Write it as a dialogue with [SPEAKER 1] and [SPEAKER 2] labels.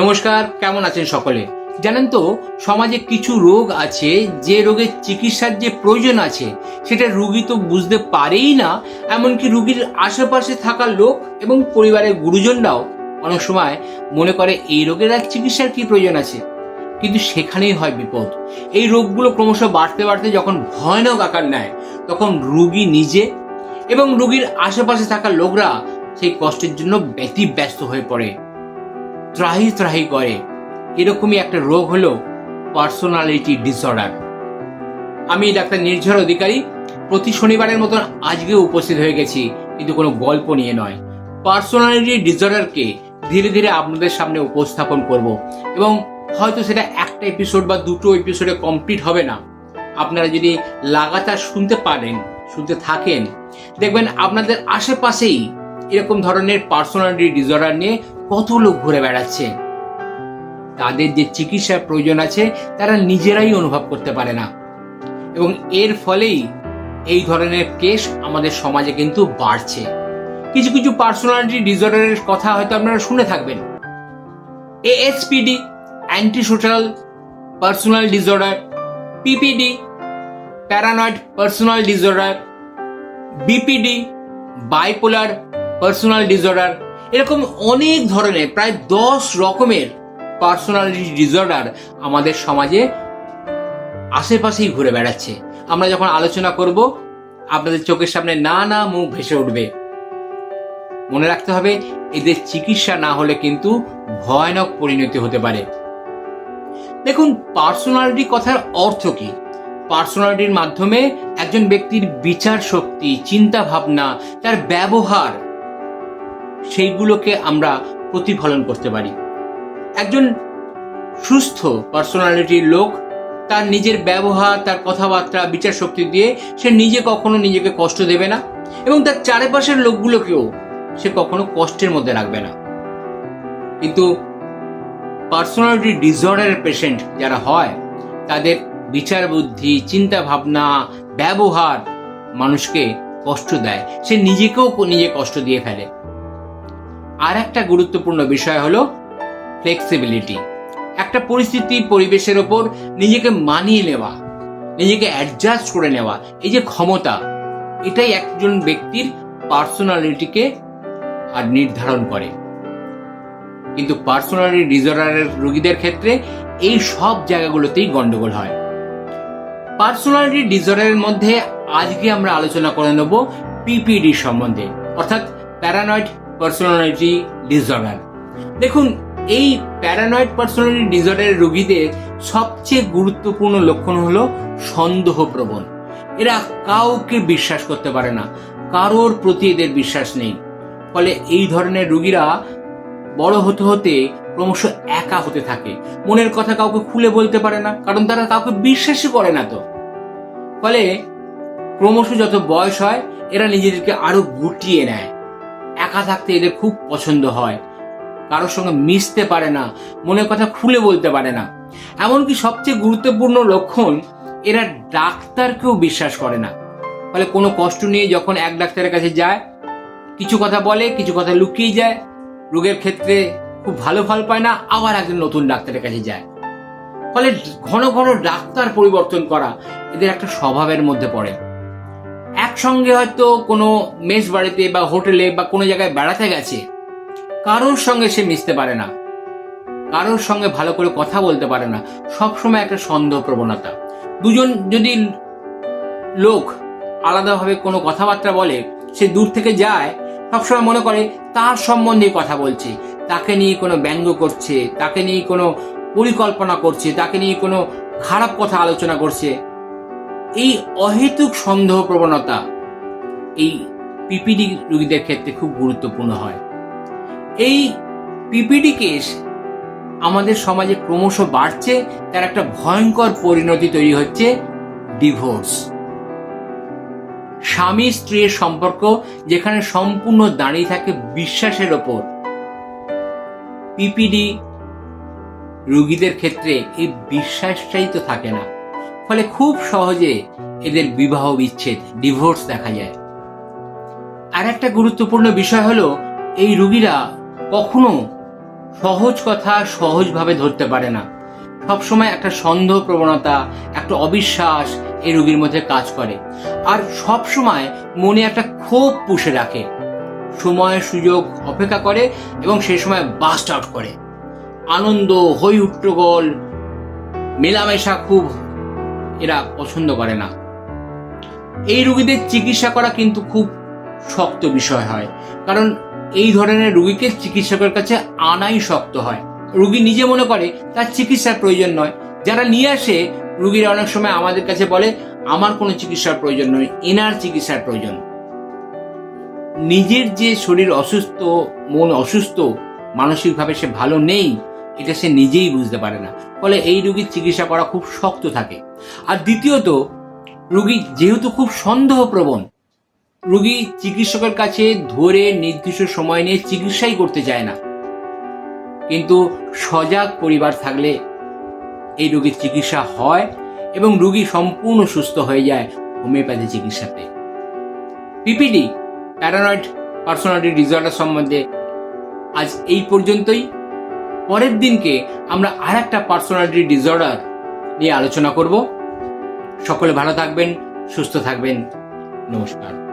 [SPEAKER 1] নমস্কার, কেমন আছেন সকলে? জানেন তো, সমাজে কিছু রোগ আছে, যে রোগের চিকিৎসার যে প্রয়োজন আছে, সেটা রুগী তো বুঝতে পারেই না, এমনকি রুগীর আশেপাশে থাকা লোক এবং পরিবারের গুরুজনরাও অনেক সময় মনে করে এই রোগের এক চিকিৎসার কি প্রয়োজন আছে। কিন্তু সেখানেই হয় বিপদ। এই রোগগুলো ক্রমশ বাড়তে বাড়তে যখন ভয়ানক আকার নেয়, তখন রুগী নিজে এবং রুগীর আশেপাশে থাকা লোকরা সেই কষ্টের জন্য ব্যতিব্যস্ত হয়ে পড়ে। ত্রাহি ত্রাহি করে। এরকমই একটা রোগ হলো পার্সোনালিটি ডিসঅর্ডার। আমি ডাক্তার নির্ঝর অধিকারী, প্রতি শনিবারের মতন আজকে উপস্থিত হয়ে গেছি, কিন্তু কোনো গল্প নিয়ে নয়। পার্সোনালিটি ডিসঅর্ডারকে ধীরে ধীরে আপনাদের সামনে উপস্থাপন করব এবং হয়তো সেটা একটা এপিসোড বা দুটো এপিসোডে কমপ্লিট হবে না। আপনারা যদি লাগাতার শুনতে পারেন, শুনতে থাকেন, দেখবেন আপনাদের আশেপাশেই এরকম ধরনের পার্সোনালিটি ডিসঅর্ডার নিয়ে কত লোক ঘুরে বেড়াচ্ছে। তাদের যে চিকিৎসার প্রয়োজন আছে, তারা নিজেরাই অনুভব করতে পারে না। এবং এর ফলেই এই ধরনের কেস আমাদের সমাজে কিন্তু বাড়ছে। কিছু কিছু পার্সোনালিটি ডিসঅর্ডারের কথা হয়তো আপনারা শুনে থাকবেন। ASPD anti social personal disorder PPD paranoid personal disorder BPD bipolar personal disorder এরকম অনেক ধরনের, প্রায় দশ রকমের পার্সোনালিটি ডিসঅর্ডার আমাদের সমাজে আশেপাশেই ঘুরে বেড়াচ্ছে। আমরা যখন আলোচনা করব, আপনাদের চোখের সামনে না না মুখ ভেসে উঠবে। মনে রাখতে হবে, এদের চিকিৎসা না হলে কিন্তু ভয়ানক পরিণতি হতে পারে। দেখুন পার্সোনালিটি কথার অর্থ কি? পার্সোনালিটির মাধ্যমে একজন ব্যক্তির বিচার শক্তি, চিন্তা ভাবনা, তার ব্যবহার সেইগুলোকে আমরা প্রতিফলন করতে পারি। একজন সুস্থ পার্সোনালিটির লোক, তার নিজের ব্যবহার, তার কথাবার্তা, বিচার শক্তি দিয়ে সে নিজে কখনো নিজেকে কষ্ট দেবে না এবং তার চারিপাশের লোকগুলোকেও সে কখনো কষ্টের মধ্যে রাখবে না। কিন্তু পার্সোনালিটি ডিসঅর্ডারের পেশেন্ট যারা হয়, তাদের বিচার বুদ্ধি, চিন্তা ভাবনা, ব্যবহার মানুষকে কষ্ট দেয়। সে নিজেকেও নিজে কষ্ট দিয়ে ফেলে। আর একটা গুরুত্বপূর্ণ বিষয় হলো ফ্লেক্সিবিলিটি একটা পরিস্থিতি পরিবেশের ওপর নিজেকে মানিয়ে নেওয়া, নিজেকে অ্যাডজাস্ট করে নেওয়া, এই যে ক্ষমতা, এটাই একজন ব্যক্তির পার্সোনালিটিকে আর নির্ধারণ করে। কিন্তু পার্সোনালিটি ডিসঅর্ডারের রোগীদের ক্ষেত্রে এই সব জায়গাগুলোতেই গন্ডগোল হয়। পার্সোনালিটি ডিসঅর্ডারের মধ্যে আজকে আমরা আলোচনা করে নেব পিপিডি সম্বন্ধে, অর্থাৎ প্যারানয়েড পার্সোনালিটি ডিসঅর্ডার দেখুন, এই প্যারানয়েড পার্সোনালিটি ডিসঅর্ডারের রোগীদের সবচেয়ে গুরুত্বপূর্ণ লক্ষণ হলো সন্দেহপ্রবণ। এরা কাউকে বিশ্বাস করতে পারে না, কারোর প্রতি এদের বিশ্বাস নেই। ফলে এই ধরনের রোগীরা বড় হতে হতে ক্রমশ একা হতে থাকে। মনের কথা কাউকে খুলে বলতে পারে না, কারণ তারা কাউকে বিশ্বাসই করে না তো। ফলে ক্রমশ যত বয়স হয়, এরা নিজেদেরকে আরও গুটিয়ে নেয়। একা থাকতে এদের খুব পছন্দ হয়। কারোর সঙ্গে মিশতে পারে না, মনের কথা খুলে বলতে পারে না। এমনকি সবচেয়ে গুরুত্বপূর্ণ লক্ষণ, এরা ডাক্তারকেও বিশ্বাস করে না। ফলে কোনো কষ্ট নিয়ে যখন এক ডাক্তারের কাছে যায়, কিছু কথা বলে, কিছু কথা লুকিয়ে যায়। রোগের ক্ষেত্রে খুব ভালো ফল পায় না, আবার একজন নতুন ডাক্তারের কাছে যায়। ফলে ঘন ঘন ডাক্তার পরিবর্তন করা এদের একটা স্বভাবের মধ্যে পড়ে। একসঙ্গে হয়তো কোনো মেস বাড়িতে বা হোটেলে বা কোনো জায়গায় বেড়াতে গেছে, কারোর সঙ্গে সে মিশতে পারে না। কারোর সঙ্গে ভালো করে কথা বলতে পারে না। সবসময় একটা সন্দেহ প্রবণতা দুজন যদি লোক আলাদাভাবে কোনো কথাবার্তা বলে, সে দূর থেকে যায়, সবসময় মনে করে তার সম্বন্ধে কথা বলছে। তাকে নিয়ে কোনো ব্যঙ্গ করছে, তাকে নিয়ে কোনো পরিকল্পনা করছে, তাকে নিয়ে কোনো খারাপ কথা আলোচনা করছে। এই অহেতুক সন্দেহ প্রবণতা এই পিপিডি রোগীদের ক্ষেত্রে খুব গুরুত্বপূর্ণ হয়। এই পিপিডি কেস আমাদের সমাজে ক্রমশ বাড়ছে, তার একটা ভয়ঙ্কর পরিণতি তৈরি হচ্ছে ডিভোর্স স্বামী স্ত্রীর সম্পর্ক যেখানে সম্পূর্ণ দাঁড়িয়ে থাকে বিশ্বাসের ওপর। পিপিডি রোগীদের ক্ষেত্রে এই বিশ্বাসটাই তো থাকে না। ফলে খুব সহজে এদের বিবাহ বিচ্ছেদ ডিভোর্স দেখা যায়। আর একটা গুরুত্বপূর্ণ বিষয় হলো, এই রুগীরা কখনো সহজ কথা সহজভাবে ধরতে পারে না। সবসময় একটা সন্দেহ প্রবণতা, একটা অবিশ্বাস এই রুগীর মধ্যে কাজ করে। আর সবসময় মনে একটা ক্ষোভ পুষে রাখে। সময়, সুযোগ অপেক্ষা করে এবং সেই সময় বাস্ট আউট করে। আনন্দ হই উট্টগোল মেলামেশা খুব এরা পছন্দ করে না। এই রুগীদের চিকিৎসা করা কিন্তু খুব শক্ত বিষয় হয়। কারণ এই ধরনের রুগীকে চিকিৎসকের কাছে আনাই শক্ত হয়। রুগী নিজে মনে করে, তার চিকিৎসার প্রয়োজন নয়। যারা নিয়ে আসে, রুগীরা অনেক সময় আমাদের কাছে বলে, আমার কোনো চিকিৎসার প্রয়োজন নয়, এনার চিকিৎসার প্রয়োজন। নিজের যে শরীর অসুস্থ, মন অসুস্থ, মানসিকভাবে সে ভালো নেই এটা সে নিজেই বুঝতে পারে না। ফলে এই রুগীর চিকিৎসা করা খুব শক্ত থাকে। আর দ্বিতীয়ত, রুগী যেহেতু খুব সন্দেহপ্রবণ, রুগী চিকিৎসকের কাছে ধরে নির্দিষ্ট সময় নিয়ে চিকিৎসাই করতে চায় না। কিন্তু সজাগ পরিবার থাকলে এই রোগীর চিকিৎসা হয় এবং রুগী সম্পূর্ণ সুস্থ হয়ে যায় হোমিওপ্যাথি চিকিৎসাতে। পিপিডি প্যারানয়েড পার্সোনালিটি ডিসঅর্ডার সম্বন্ধে আজ এই পর্যন্তই। পরের দিনকে আমরা আর একটা পার্সোনালিটি ডিসঅর্ডার নিয়ে আলোচনা করব। সকলে ভালো থাকবেন, সুস্থ থাকবেন। নমস্কার।